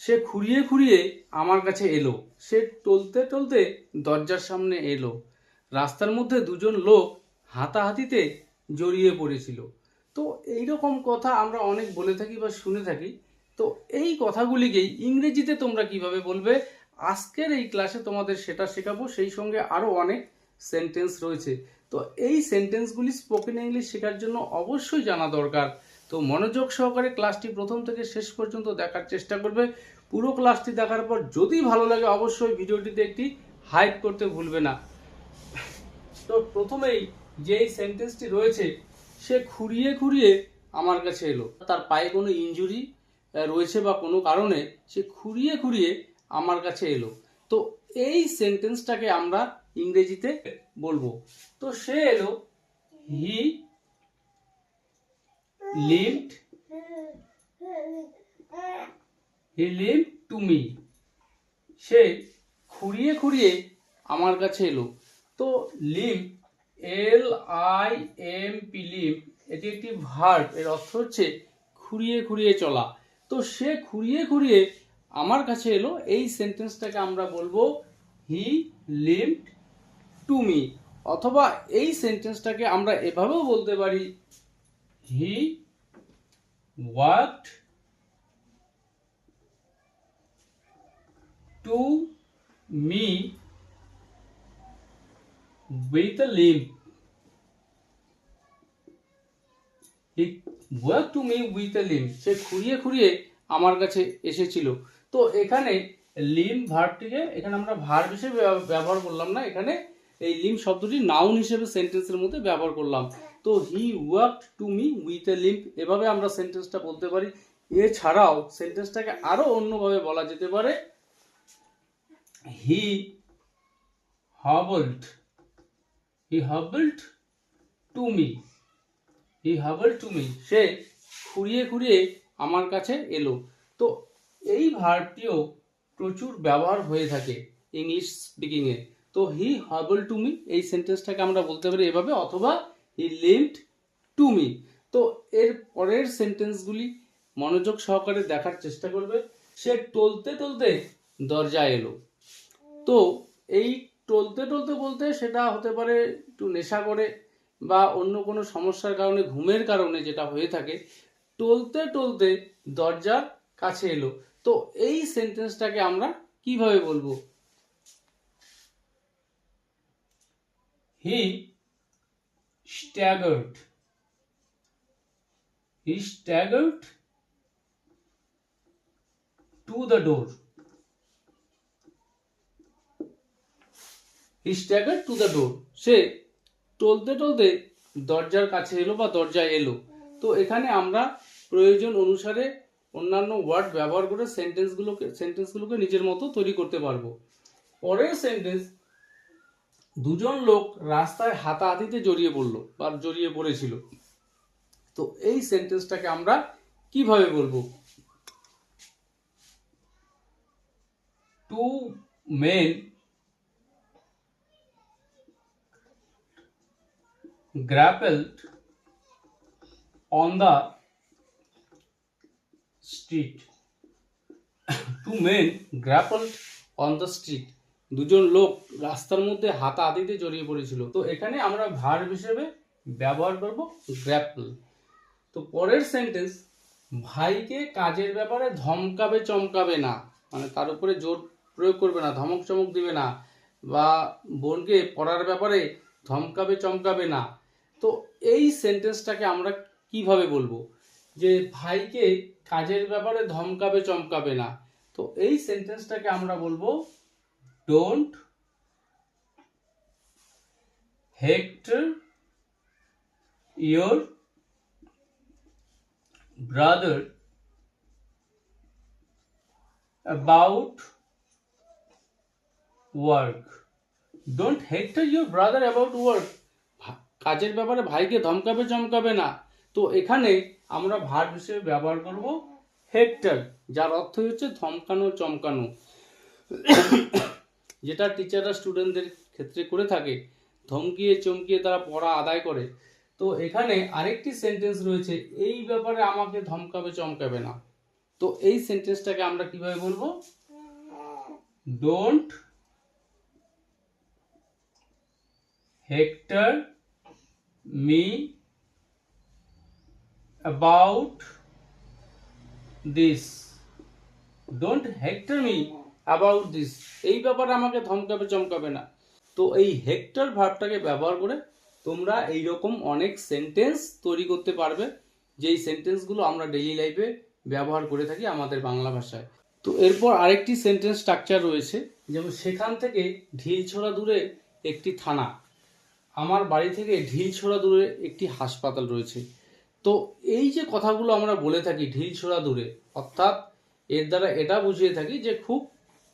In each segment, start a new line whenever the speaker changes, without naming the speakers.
সে খুঁড়িয়ে খুঁড়িয়ে আমার কাছে এলো। সে টলতে টলতে দরজার সামনে এলো। রাস্তার মধ্যে দুজন লোক হাতাহাতিতে জড়িয়ে পড়েছিল। তো এই রকম কথা আমরা অনেক বলে থাকি বা শুনে থাকি। তো এই কথাগুলিকেই ইংরেজিতে তোমরা কীভাবে বলবে? আজকের এই ক্লাসে তোমাদের সেটা শেখাবো। সেই সঙ্গে আরও অনেক সেন্টেন্স রয়েছে। তো এই সেন্টেন্সগুলি স্পোকেন ইংলিশ শেখার জন্য অবশ্যই জানা দরকার। তো মনোযোগ সহকারে ক্লাসটি প্রথম থেকে শেষ পর্যন্ত দেখার চেষ্টা করবে। পুরো ক্লাসটি দেখার পর যদি ভালো লাগে অবশ্যই ভিডিওটিতে একটি হাইপ করতে ভুলবে না। তো প্রথমেই যেই সেন্টেন্সটি রয়েছে, সে খুঁড়িয়ে খুঁড়িয়ে আমার কাছে এলো। তার পায়ে কোনো ইনজুরি রয়েছে বা কোনো কারণে সে খুঁড়িয়ে খুঁড়িয়ে আমার কাছে এলো। তো এই সেন্টেন্সটাকে আমরা ইংরেজিতে বলব। তো সে এলো he lived he live to me সে খুঁড়িয়ে খুঁড়িয়ে আমার কাছে এলো। তো live L I M P live এটি একটি ভার্ব এর অর্থ হচ্ছে খুঁড়িয়ে খুঁড়িয়ে চলা। তো সে খুঁড়িয়ে খুঁড়িয়ে আমার কাছে এলো, এই সেন্টেন্সটাকে আমরা বলব হি লিভড টু মি অথবা এই সেন্টেন্সটাকে আমরা এভাবেও বলতে পারি he walked to me with a limp. He worked to me with a limp. সে খুঁড়িয়ে খুঁড়িয়ে আমার কাছে এসেছিল তো এখানে লিম ভার্বটিকে এখানে আমরা ভার্ব হিসেবে ব্যব- ব্যবহার করলাম না এখানে এই লিম শব্দটি নাউন হিসেবে সেন্টেন্সের মধ্যে ব্যবহার করলাম। তো he walked to me with a limp এভাবে আমরা সেন্টেন্সটা বলতে পারি। এছাড়াও সেন্টেন্সটাকে আরও অন্যভাবে বলা যেতে পারে। He hobbled he hobbled to me he hobbled to me সে খুঁড়িয়ে খুঁড়িয়ে আমার কাছে এলো। তো এই ভার্বটিও প্রচুর ব্যবহার হয়ে থাকে ইংলিশ স্পিকিংয়ে তো হি hobbled টু মি এই সেন্টেন্সটাকে আমরা বলতে পারি এভাবে, অথবা হি লিভড টু মি তো এর পরের সেন্টেন্সগুলি মনোযোগ সহকারে দেখার চেষ্টা করবে। সে টলতে টলতে দরজা এলো। তো এই টলতে টলতে বলতে সেটা হতে পারে একটু নেশা করে বা অন্য কোনো সমস্যার কারণে, ঘুমের কারণে যেটা হয়ে থাকে, টলতে টলতে দরজার কাছে এলো। তো এই সেন্টেন্সটাকে আমরা কীভাবে বলব? He staggered he staggered to the door he stagger to the door সে টলতে টলতে দরজার কাছে এলো বা দরজায় এলো। তো এখানে আমরা প্রয়োজন অনুসারে অন্যান্য ওয়ার্ড ব্যবহার করে সেন্টেন্সগুলোকে সেন্টেন্সগুলোকে নিজের মতো তৈরি করতে পারব। পরের সেন্টেন্স দুজন লোক রাস্তায় হাতাহাতিতে জড়িয়ে পড়ল বা জড়িয়ে পড়েছিল তো এই সেন্টেন্সটাকে আমরা কীভাবে বলব two men grappled on the street. Two men grappled on the street. দুজন লোক রাস্তার মধ্যে হাতাহাতিতে জড়িয়ে পড়েছিল। তো এখানে আমরা ভার্ব হিসেবে ব্যবহার করব গ্র্যাপল তো পরের সেন্টেন্স ভাইকে কাজের ব্যাপারে ধমকাবে চমকাবে না মানে তার উপরে জোর প্রয়োগ করবে না, ধমক চমক দিবে না, বা বোনকে পড়ার ব্যাপারে ধমকাবে চমকাবে না। তো এই সেন্টেন্সটাকে আমরা কীভাবে বলব? যে ভাইকে কাজের ব্যাপারে ধমকাবে চমকাবে না। তো এই সেন্টেন্সটাকে আমরা বলব don't hector your brother about work. Don't hector your brother about work. কাজের ব্যাপারে ভাইকে ধমকাবে, চমকাবে না। তো এখানে আমরা ভার্ব হিসেবে ব্যবহার করব হেক্টর যার অর্থ হচ্ছে ধমকানো, চমকানো। যেটা টিচাররা স্টুডেন্টদের ক্ষেত্রে করে থাকে, ধমকিয়ে চমকিয়ে তারা পড়া আদায় করে। তো এখানে আরেকটি সেন্টেন্স রয়েছে, এই ব্যাপারে আমাকে ধমকাবে, চমকাবে না। তো এই সেন্টেন্সটাকে আমরা কীভাবে বলব? Don't hector me about this don't hector me about this এই ব্যাপারে আমাকে ধমকাবে, চমকাবে না। তো এই হেক্টর ভার্বটাকে ব্যবহার করে তোমরা এই রকম অনেক সেন্টেন্স তৈরি করতে পারবে, যেই সেন্টেন্সগুলো আমরা ডেইলি লাইফে ব্যবহার করে থাকি আমাদের বাংলা ভাষায়। তো এরপর আরেকটি সেন্টেন্স স্ট্রাকচার রয়েছে, যেমন সেখান থেকে ঢিলছোড়া দূরে একটি থানা, আমার বাড়ি থেকে ঢিলছোড়া দূরে একটি হাসপাতাল রয়েছে। তো এই যে কথাগুলো আমরা বলে থাকি ঢিলছোড়া দূরে, অর্থাৎ এর দ্বারা এটা বুঝিয়ে থাকি যে খুব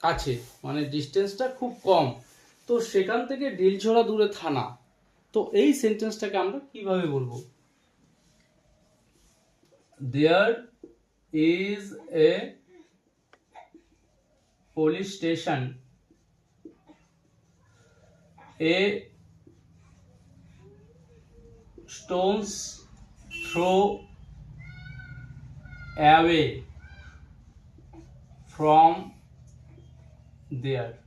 কাছে মানে ডিস্টেন্সটা খুব কম। তো সেখান থেকে ঢিলছোড়া দূরে থানা। তো এই সেন্টেন্সটাকে আমরা কীভাবে বলব? There is a police station a stones throw away from there.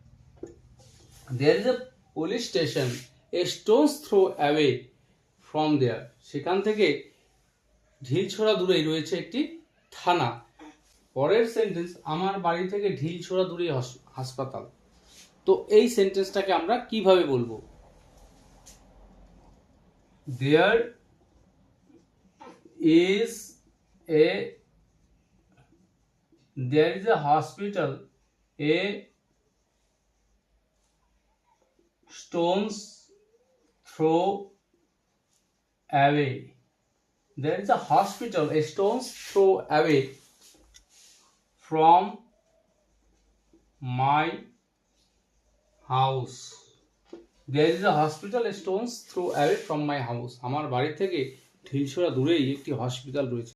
There is a police station. A stone's throw away from there. সেখান থেকে ঢিলছোড়া দূরেই রয়েছে একটি থানা পরের সেন্টেন্স আমার বাড়ি থেকে ঢিলছোড়া দূরেই হস- হাসপাতাল তো এই সেন্টেন্সটাকে আমরা কীভাবে বলব there is a there is a hospital a stones throw away there is a hospital a stones throw away from my house there is a hospital stones throw away from my house আমার বাড়ি থেকে ঢিলছোড়া দূরেই একটি hospital রয়েছে